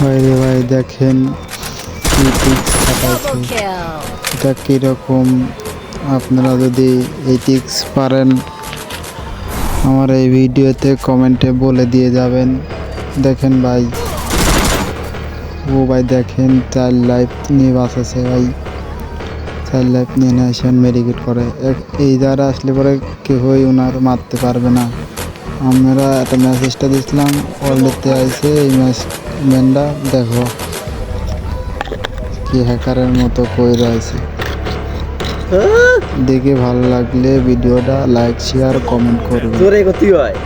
বাইরে ভাই দেখেন এটা কীরকম? আপনারা যদি এই টিক্স পারেন আমার এই ভিডিওতে কমেন্টে বলে দিয়ে যাবেন। দেখেন ভাই। ও ভাই দেখেন চাইল্ড লাইফ নিয়ে বাঁচাছে ভাই। চাইল্ড লাইফ নিয়ে নেশন মেডিকেট করে। এই দ্বারা আসলে পরে কেউই ওনার মারতে পারবে না। আমরা একটা মেসেজটা দিছিলাম ওয়ার্ল্ডেতে আইসে এই ম্যাচ ম্যানটা দেখো কি হ্যাকারের মতো কই রয়েছে দেখে ভালো লাগলে ভিডিওটা লাইক শেয়ার কমেন্ট করবে। জোরে গতি হয়।